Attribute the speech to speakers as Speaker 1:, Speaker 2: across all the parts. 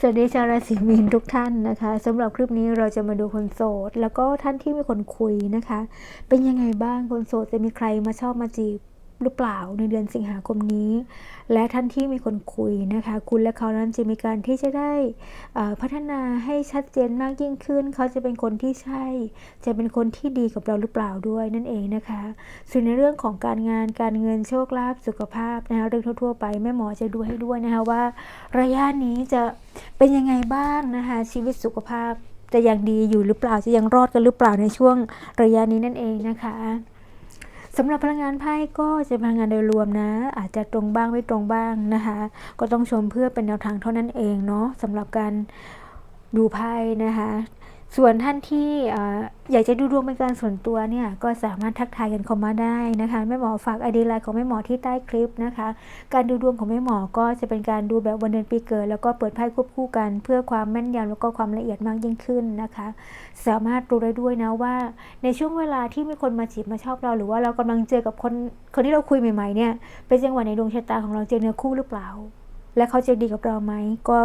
Speaker 1: สวัสดีชาวราศีมีนทุกท่านนะคะสำหรับคลิปนี้เราจะมาดูคนโสด แล้วก็ท่านที่มีคนคุยนะคะ เป็นยังไงบ้างคนโสดจะมีใครมาชอบมาจีบ หรือเปล่าในเดือนสิงหาคมนี้ และท่านที่มีคนคุยนะคะ คุณและเขานั้นจะมีการที่จะได้พัฒนาให้ชัดเจนมากยิ่งขึ้น เขาจะเป็นคนที่ใช่ จะเป็นคนที่ดีกับเราหรือเปล่าด้วยนั่นเองนะคะ ส่วนในเรื่องของการงานการเงินโชคลาภสุขภาพนะคะเรื่องทั่วๆไปแม่หมอจะดูให้ด้วยนะคะว่า ระยะนี้จะเป็นยังไงบ้างนะคะชีวิตสุขภาพจะยังดีอยู่หรือเปล่าจะยังรอดกันหรือเปล่าในช่วงระยะนี้นั่นเองนะคะ สำหรับพลังงานไพ่ก็จะพลังงานโดยรวมนะ อาจจะตรงบ้างไม่ตรงบ้างนะคะ ก็ต้องชมเพื่อเป็นแนวทางเท่านั้นเองเนาะสำหรับการดูไพ่นะคะ ส่วนท่านที่ออยากจะดูดวงเป็นการส่วนตัวเนี่ยก็สามารถทักทายกันเข้ามาได้นะคะแม่หมอฝากไอเดียไลน์ของแม่หมอที่ใต้คลิปนะคะ การดูดวงของแม่หมอก็จะเป็นการดูแบบวันเดือนปีเกิด แล้วก็เปิดไพ่ควบคู่กันเพื่อความแม่นยำแล้วก็ความละเอียดมากยิ่งขึ้นนะคะ สามารถรู้ได้ด้วยนะว่า ในช่วงเวลาที่มีคนมาจีบมาชอบเรา หรือว่าเรากำลังเจอกับคนคนที่เราคุยใหม่ๆเนี่ยเป็นจังหวะในดวงชะตาของเราเจอเนื้อคู่หรือเปล่า และเขาจะดีกับเราไหม ก็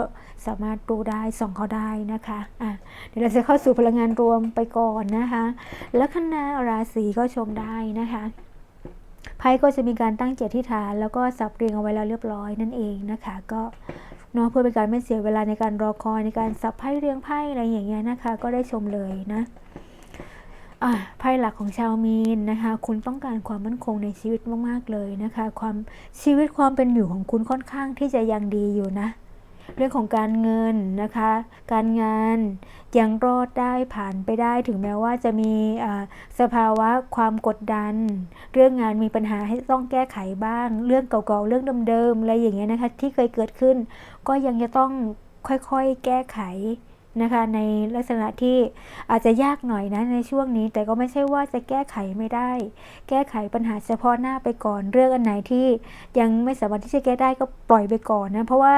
Speaker 1: สามารถรู้ได้ส่องเขาได้นะคะอะเดี๋ยวเราจะเข้าสู่พลังงานรวมไปก่อนนะคะ และคณะราศีก็ชมได้นะคะไพ่ก็จะมีการตั้งเจตที่ฐาน แล้วก็สับเรียงเอาไว้แล้วเรียบร้อยนั่นเองนะคะ ก็เนาะเพื่อเป็นการไม่เสียเวลาในการรอคอยในการสับไพ่เรียงไพ่อะไรอย่างเงี้ยนะคะ ก็ได้ชมเลยนะ ไพ่หลักของชาวมีนนะคะ คุณต้องการความมั่นคงในชีวิตมากๆเลยนะคะ ความชีวิตความเป็นอยู่ของคุณค่อนข้างที่จะยังดีอยู่นะ เรื่องของการเงินนะคะ การงานยังรอดได้ผ่านไปได้ถึงแม้ว่าจะมีอ่าสภาวะความกดดัน เรื่องงานมีปัญหาให้ต้องแก้ไขบ้าง เรื่องเก่าๆเรื่องเดิมๆอะไรอย่างเงี้ยนะคะที่เคยเกิดขึ้น ก็ยังจะต้องค่อยๆ แก้ไข นะคะในลักษณะที่อาจจะยากหน่อยนะในช่วงนี้ แต่ก็ไม่ใช่ว่าจะแก้ไขไม่ได้ แก้ไขปัญหาเฉพาะหน้าไปก่อน เรื่องอันไหนที่ยังไม่สามารถที่จะแก้ได้ก็ปล่อยไปก่อนนะเพราะว่า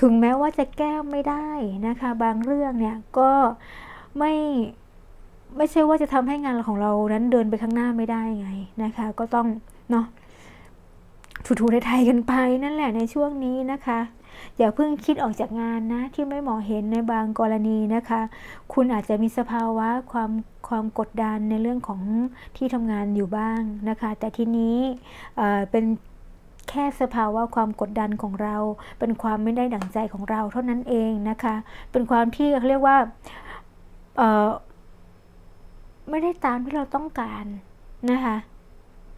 Speaker 1: ถึงแม้ว่าจะแก้ไม่ได้นะคะ บางเรื่องเนี่ยก็ไม่ไม่ใช่ว่าจะทำให้งานของเรานั้นเดินไปข้างหน้าไม่ได้ไงนะคะ ก็ต้องเนาะถูๆไทยๆกันไปนั่นแหละในช่วงนี้นะคะ อย่าเพิ่งคิดออกจากงานนะ ที่ไม่หมอเห็นในบางกรณีนะคะ คุณอาจจะมีสภาวะความความกดดันในเรื่องของที่ทำงานอยู่บ้างนะคะ แต่ทีนี้เเป็นแค่สภาวะความกดดันของเรา เป็นความไม่ได้ดั่งใจของเราเท่านั้นเองนะคะ เป็นความที่เขาเรียกว่าไม่ได้ตามที่เราต้องการนะคะ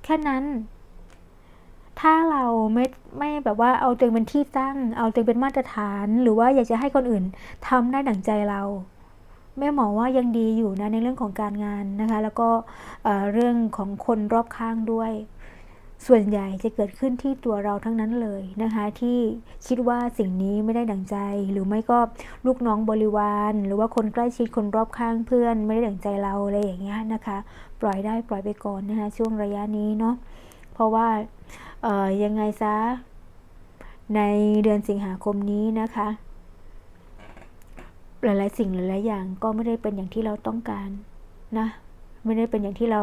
Speaker 1: แค่นั้น ถ้าเราไม่ไม่แบบว่าเอาตัวเองเป็นที่ตั้ง เอาตัวเองเป็นมาตรฐาน หรือว่าอยากจะให้คนอื่นทำได้ดั่งใจเราแม่หมอว่ายังดีอยู่นะในเรื่องของการงานนะคะ แล้วก็เรื่องของคนรอบข้างด้วย ส่วนใหญ่จะเกิดขึ้นที่ตัวเราทั้งนั้นเลยนะคะ ที่คิดว่าสิ่งนี้ไม่ได้ดั่งใจ หรือไม่ก็ลูกน้องบริวาร หรือว่าคนใกล้ชิดคนรอบข้างเพื่อน ไม่ได้ดั่งใจเราอะไรอย่างเงี้ยนะคะ ปล่อยได้ปล่อยไปก่อนนะคะ ช่วงระยะนี้เนาะเพราะว่า ยังไงซะ ในเดือนสิงหาคมนี้นะคะ หลายๆ สิ่งหลายๆอย่างก็ไม่ได้เป็นอย่างที่เราต้องการนะ ไม่ได้เป็นอย่างที่เรา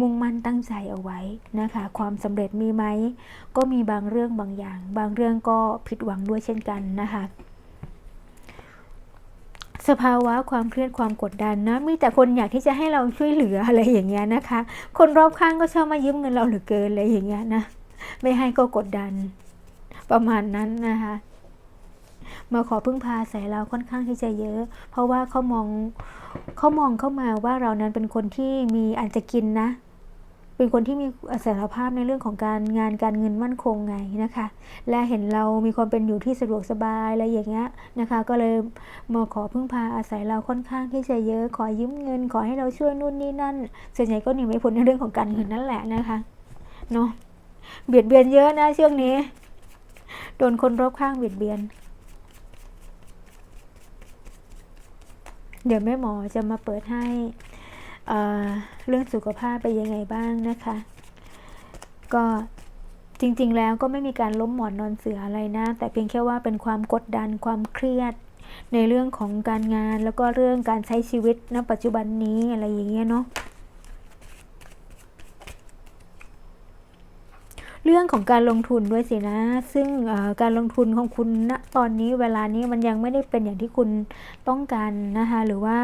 Speaker 1: มุ่งมั่นตั้งใจเอาไว้นะคะ ความสำเร็จมีไหม ก็มีบางเรื่องบางอย่าง บางเรื่องก็ผิดหวังด้วยเช่นกันนะคะ สภาวะความเครียดความกดดันนะมีแต่คนอยากที่จะให้เราช่วยเหลืออะไรอย่างเงี้ยนะคะ คนรอบข้างก็ชอบมายืมเงินเราเหลือเกินอะไรอย่างเงี้ยนะไม่ให้ก็กดดัน ประมาณนั้นนะคะมาขอพึ่งพาใส่เราค่อนข้างที่จะเยอะ เพราะว่าเขามองเขามองเข้ามาว่าเรานั้นเป็นคนที่มีอันจะกินนะ เป็นคนที่มีเสถียรภาพในเรื่องของการงานการเงินมั่นคงไงนะคะ และเห็นเรามีความเป็นอยู่ที่สะดวกสบายอะไรอย่างเงี้ยนะคะ ก็เลยมาขอพึ่งพาอาศัยเราค่อนข้างที่จะเยอะ ขอยืมเงิน ขอให้เราช่วยนู่นนี่นั่น ส่วนใหญ่ก็หนีไม่พ้นในเรื่องของการเงินนั่นแหละนะคะเนาะเบียดเบียนเยอะนะช่วงนี้ โดนคนรอบข้างเบียดเบียน เดี๋ยวแม่หมอจะมาเปิดให้ เเรื่องสุขภาพไปยังไงบ้างนะคะ ก็จริงๆ แล้วก็ไม่มีการล้มหมอนนอนเสืออะไรนะ แต่เพียงแค่ว่าเป็นความกดดันความเครียด ในเรื่องของการงานแล้วก็เรื่องการใช้ชีวิตณปัจจุบันนี้อะไรอย่างเงี้ยเนาะ เรื่องของการลงทุนด้วยสินะ ซึ่งการลงทุนของคุณณตอนนี้เวลานี้มันยังไม่ได้เป็นอย่างที่คุณต้องการนะคะ หรือว่า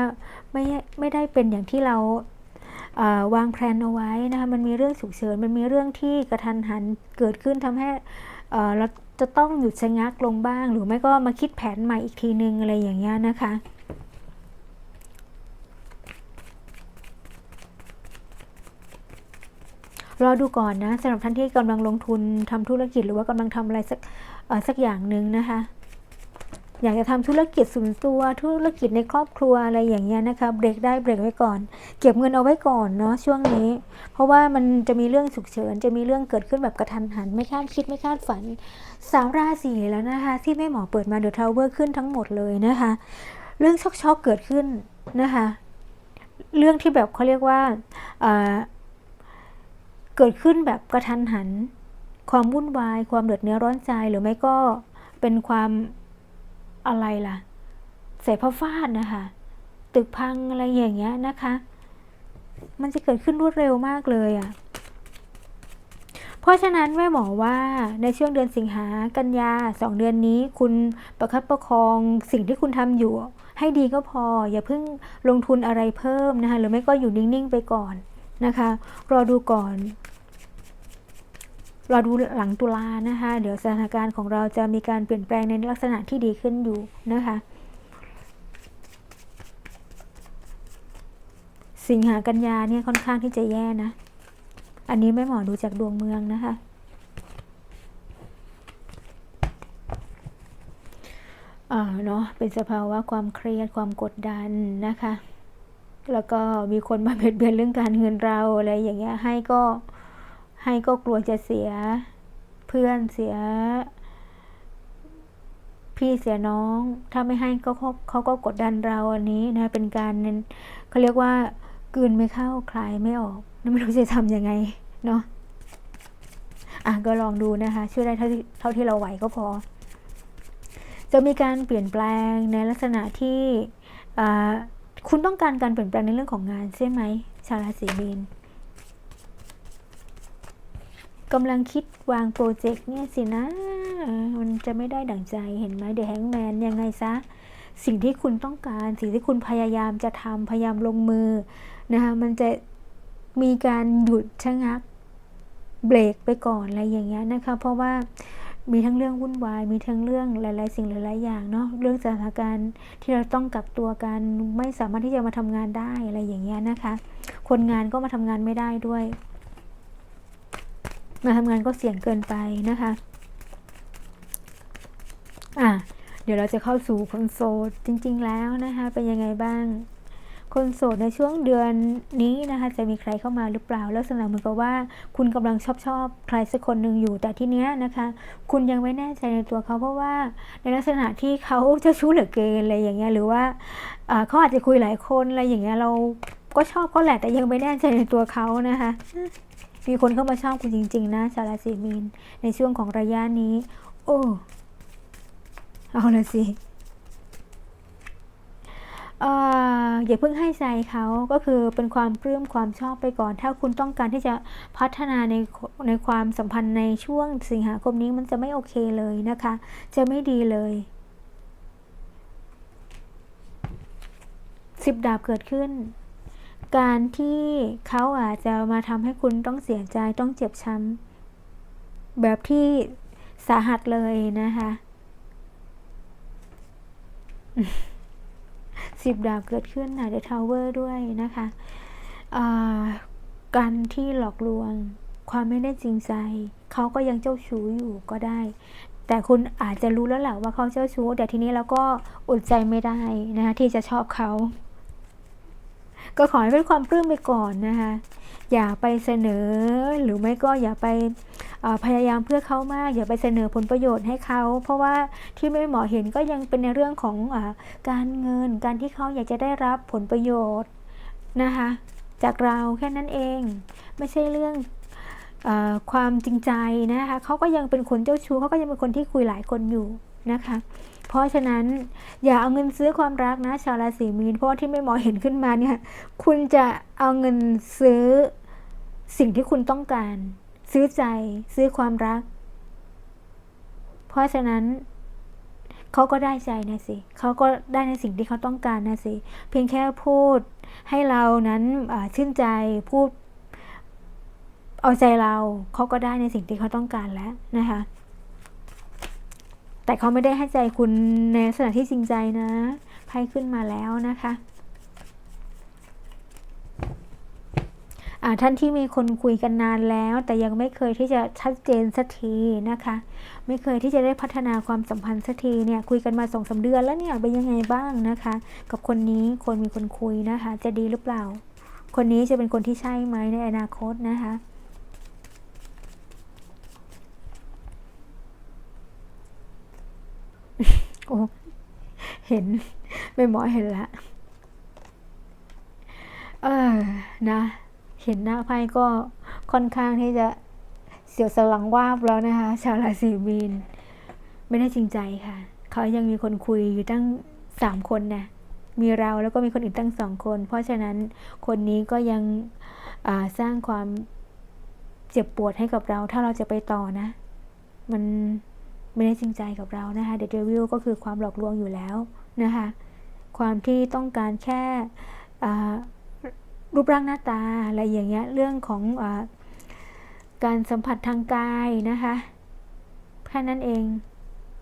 Speaker 1: ไม่ไม่ได้เป็นอย่างที่เราวางแผนเอาไว้นะคะมันมีเรื่องฉุกเฉินมันมีเรื่องที่กระทันหันเกิดขึ้นทำให้เอ่อเราจะต้องหยุดชะงักลงบ้าง หรือไม่ก็มาคิดแผนใหม่อีกทีนึงอะไรอย่างเงี้ยนะคะ รอดูก่อนนะสำหรับท่านที่กำลังลงทุนทำธุรกิจหรือว่ากำลังทำอะไรสักสักอย่างหนึ่งนะคะอยากจะทำธุรกิจส่วนตัวธุรกิจในครอบครัวอะไรอย่างเงี้ยนะคะเบรกได้เบรกไว้ก่อน เก็บเงินเอาไว้ก่อนเนาะช่วงนี้ เพราะว่ามันจะมีเรื่องฉุกเฉิน จะมีเรื่องเกิดขึ้นแบบกระทันหัน ไม่คาดคิดไม่คาดฝันสามราศีแล้วนะคะ ที่แม่หมอเปิดมาเดอะทาวเวอร์ขึ้นทั้งหมดเลยนะคะ เรื่องช็อกช็อกๆเกิดขึ้นนะคะ เรื่องที่แบบเขาเรียกว่า เกิดขึ้นแบบกระทันหัน ความวุ่นวาย ความเดือดเนื้อร้อนใจหรือไม่ก็เป็นความอะไรล่ะ เสพาฟาดนะคะ ตึกพังอะไรอย่างเงี้ยนะคะ มันจะเกิดขึ้นรวดเร็วมากเลยอะ่ะ เพราะฉะนั้นแม่หมอว่าในช่วงเดือนสิงหากันยาสองเดือนนี้ คุณประคับประคองสิ่งที่คุณทำอยู่ ให้ดีก็พอ อย่าเพิ่งลงทุนอะไรเพิ่มนะคะ หรือไม่ก็อยู่นิ่ง ๆ ไปก่อน นะคะ รอดูก่อน รอดูหลังตุลานะคะ เดี๋ยวสถานการณ์ของเราจะมีการเปลี่ยนแปลงในลักษณะที่ดีขึ้นอยู่นะคะสิงหากันยาเนี่ยค่อนข้างที่จะแย่นะ อันนี้แม่หมอดูจากดวงเมืองนะคะ อ่าเนาะเป็นสภาวะความเครียดความกดดันนะคะ แล้วก็มีคนมาเบียดเบียนเรื่องการเงินเราอะไรอย่างเงี้ยให้ก็ให้ก็กลัวจะเสียเพื่อนเสีย พี่เสียน้อง ถ้าไม่ให้ก็เขาเขาก็กดดันเราอันนี้นะเป็นการเขาเรียกว่ากืนไม่เข้าคลายไม่ออกไม่รู้จะทำยังไงเนาะอะก็ลองดูนะคะช่วยได้เท่าที่เท่าที่เราไหวก็พอ จะมีการเปลี่ยนแปลงในลักษณะที่อ่า คุณต้องการการเปลี่ยนแปลงในเรื่องของงานใช่ไหม ชาวราศีมีนกำลังคิดวางโปรเจกต์เนี่ยสินะ มันจะไม่ได้ดั่งใจเห็นไหมเดอะแฮงแมนยังไงซะ สิ่งที่คุณต้องการ สิ่งที่คุณพยายามจะทำพยายามลงมือนะคะมันจะมีการหยุดชะงักเบรกไปก่อนอะไรอย่างเงี้ยนะคะ เพราะว่า มีทั้งเรื่องวุ่นวาย มีทั้งเรื่องหลาย ๆ สิ่งหลาย ๆ อย่างเนาะ เรื่องสถานการณ์ที่เราต้องกักตัวกัน ไม่สามารถที่จะมาทำงานได้อะไรอย่างเงี้ยนะคะ คนงานก็มาทำงานไม่ได้ด้วย มาทำงานก็เสี่ยงเกินไปนะคะ อะ เดี๋ยวเราจะเข้าสู่คนโสดจริง ๆ แล้วนะคะ เป็นยังไงบ้าง คนโสดในช่วงเดือนนี้นะคะจะมีใครเข้ามาหรือเปล่าลักษณะเหมือนกับว่า คุณกำลังชอบชอบใครสักคนหนึ่งอยู่ แต่ที่เนี้ยนะคะ คุณยังไม่แน่ใจในตัวเขาเพราะว่าในลักษณะที่เขาเจ้าชู้เหลือเกินอะไรอย่างเงี้ยหรือว่าเขาอาจจะคุยหลายคนอะไรอย่างเงี้ยเราก็ชอบเขาแหละแต่ยังไม่แน่ใจในตัวเขานะคะมีคนเข้ามาชอบคุณจริง ๆ นะชาวราศีมีนในช่วงของระยะนี้ โอ้ เอาละสิ อย่าเพิ่งให้ใจเขาก็คือเป็นความปลื้มความชอบไปก่อน ถ้าคุณต้องการที่จะพัฒนาในในความสัมพันธ์ในช่วงสิงหาคมนี้มันจะไม่โอเคเลยนะคะ จะไม่ดีเลยสิบดาบเกิดขึ้น การที่เขาอาจจะมาทำให้คุณต้องเสียใจต้องเจ็บช้ำแบบที่สาหัสเลยนะคะ สิบดาบเกิดขึ้นในเดอะทาวเวอร์ด้วยนะคะการที่หลอกลวงความไม่ได้จริงใจเขาก็ยังเจ้าชู้อยู่ก็ได้ แต่คุณอาจจะรู้แล้วแหละว่าเขาเจ้าชู้ แต่ทีนี้เราก็อดใจไม่ได้นะคะที่จะชอบเขา ก็ขอให้เป็นความปลื้มไปก่อนนะคะอย่าไปเสนอหรือไม่ก็อย่าไปพยายามเพื่อเขามาก อย่าไปเสนอผลประโยชน์ให้เขา เพราะว่าที่ไม่หมอเห็นก็ยังเป็นในเรื่องของอการเงิน การที่เขาอยากจะได้รับผลประโยชน์นะคะจากเราแค่นั้นเอง ไม่ใช่เรื่องออความจริงใจนะคะเขาก็ยังเป็นคนเจ้าชู้เขาก็ยังเป็นคนที่คุยหลายคนอยู่นะคะ เพราะฉะนั้นอย่าเอาเงินซื้อความรักนะชาวราศีมีนเพราะว่าที่ไม่หมอเห็นขึ้นมาเนี่ยคุณจะเอาเงินซื้อสิ่งที่คุณต้องการ ซื้อใจ ซื้อความรัก เพราะฉะนั้นเขาก็ได้ใจนะสิเขาก็ได้ในสิ่งที่เขาต้องการนะสิ เพียงแค่พูดให้เรานั้นชื่นใจพูด เอาใจเราเขาก็ได้ในสิ่งที่เขาต้องการแล้วนะคะ แต่เขาไม่ได้ให้ใจคุณในลักษณะที่จริงใจนะไพ่ขึ้นมาแล้วนะคะ ท่านที่มีคนคุยกันนานแล้ว แต่ยังไม่เคยที่จะชัดเจนสักทีนะคะ ไม่เคยที่จะได้พัฒนาความสัมพันธ์สักทีเนี่ยคุยกันมาสองสาเดือนแล้วเนี่ยเป็นยังไงบ้างนะคะ กับคนนี้คนมีคนคุยนะคะ จะดีหรือเปล่า คนนี้จะเป็นคนที่ใช่ไหมในอนาคตนะคะโอ้เห็นไม่หมอเห็นละเออนะ เห็นหน้าไพ่ก็ค่อนข้างที่จะเสียวสลังวาบแล้วนะคะ ชาวราศีมีน ไม่ได้จริงใจค่ะ เขายังมีคนคุยอยู่ตั้งสามคนนะมีเราแล้วก็มีคนอื่นตั้งสองคน เพราะฉะนั้นคนนี้ก็ยังสร้างความเจ็บปวดให้กับเรา ถ้าเราจะไปต่อนะ มันไม่ได้จริงใจกับเรานะคะเดอะวิลก็คือความหลอกลวงอยู่แล้วนะคะ ความที่ต้องการแค่ รูปร่างหน้าตาอะไรอย่างเงี้ยเรื่องของอการสัมผัสทางกายนะคะแค่นั้นเอง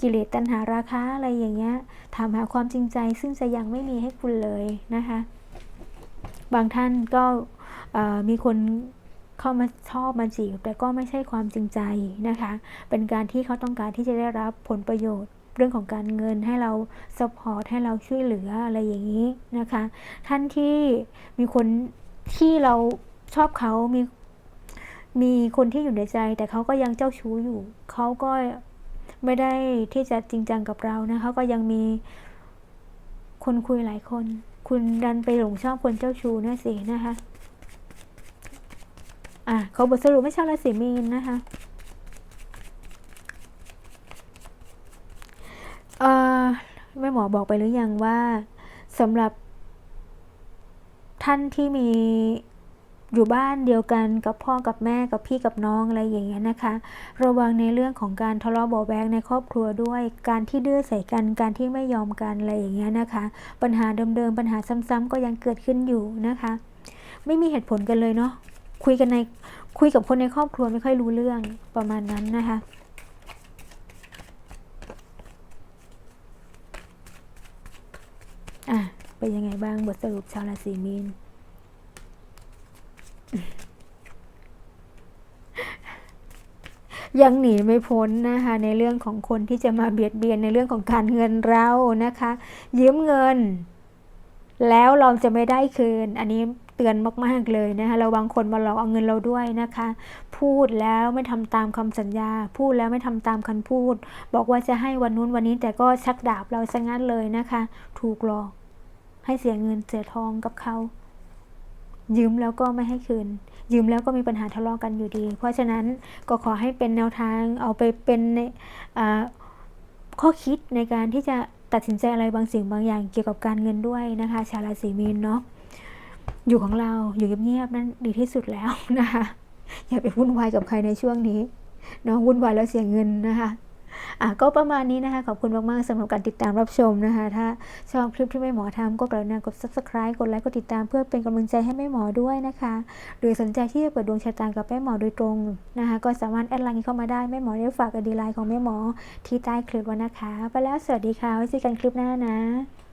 Speaker 1: กิเลสตัณหาราคะอะไรอย่างเงี้ยถามหาความจริงใจซึ่งจะยังไม่มีให้คุณเลยนะคะ บางท่านก็มีคนเข้ามาชอบมาจีบแต่ก็ไม่ใช่ความจริงใจนะคะ เป็นการที่เขาต้องการที่จะได้รับผลประโยชน์เรื่องของการเงินให้เราสปอร์ตให้เราช่วยเหลืออะไรอย่างนี้นะคะ ท่านที่มีคน ที่เราชอบเขามีมีคนที่อยู่ในใจ แต่เขาก็ยังเจ้าชู้อยู่ เขาก็ไม่ได้ที่จะจริงจังกับเรานะเขาก็ยังมีคนคุยหลายคน คุณดันไปหลงชอบคนเจ้าชู้นะสินะคะอะเขาบทสรุปไม่ชอบราศีมีนนะคะเออแม่หมอบอกไปหรือยังว่าสำหรับ ท่านที่มีอยู่บ้านเดียวกันกับพ่อกับแม่กับพี่กับน้องอะไรอย่างเงี้ยนะคะ ระวังในเรื่องของการทะเลาะเบาแวงในครอบครัวด้วย การที่ดื้อใส่กันการที่ไม่ยอมกันอะไรอย่างเงี้ยนะคะ ปัญหาเดิมๆปัญหาซ้ำๆก็ยังเกิดขึ้นอยู่นะคะ ไม่มีเหตุผลกันเลยเนาะคุยกันในคุยกับคนในครอบครัวไม่ค่อยรู้เรื่องประมาณนั้นนะคะอะ เป็นยังไงบ้างบทสรุปชาวราศีมีน ยังหนีไม่พ้นนะคะ ในเรื่องของคนที่จะมาเบียดเบียนในเรื่องของการเงินเรานะคะ ยืมเงิน แล้วเราจะไม่ได้คืน อันนี้เตือนมาก ๆ เลยนะคะระวังคนมาหลอกเอาเงินเราด้วยนะคะ พูดแล้วไม่ทำตามคำสัญญา พูดแล้วไม่ทำตามคำพูด บอกว่าจะให้วันนู้นวันนี้แต่ก็ชักดาบเราซะงั้นเลยนะคะ ถูกหลอก ให้เสียเงินเสียทองกับเขา ยืมแล้วก็ไม่ให้คืน ยืมแล้วก็มีปัญหาทะเลาะกันอยู่ดี เพราะฉะนั้นก็ขอให้เป็นแนวทางเอาไปเป็นในข้อคิดในการที่จะตัดสินใจอะไรบางสิ่งบางอย่างเกี่ยวกับการเงินด้วยนะคะ ชาวราศีมีนเนาะอยู่ของเราอยู่เงียบๆนั้นดีที่สุดแล้วนะคะอย่าไปวุ่นวายกับใครในช่วงนี้เนาะวุ่นวายแล้วเสียเงินนะคะ อะก็ประมาณนี้นะคะ ขอบคุณมาก ๆสำหรับการติดตามรับชมนะคะ ถ้าชอบคลิปที่แม่หมอทำก็กรุณากด subscribe กดไลค์กดติดตามเพื่อเป็นกำลังใจให้แม่หมอด้วยนะคะ หรือสนใจที่จะเปิดดวงชะตากับแม่หมอโดยตรงนะคะ ก็สามารถแอดไลน์เข้ามาได้แม่หมอได้ฝากอดีไลน์ของแม่หมอที่ใต้คลิปไว้นะคะ ไปแล้วสวัสดีค่ะไว้เจอกันคลิปหน้านะ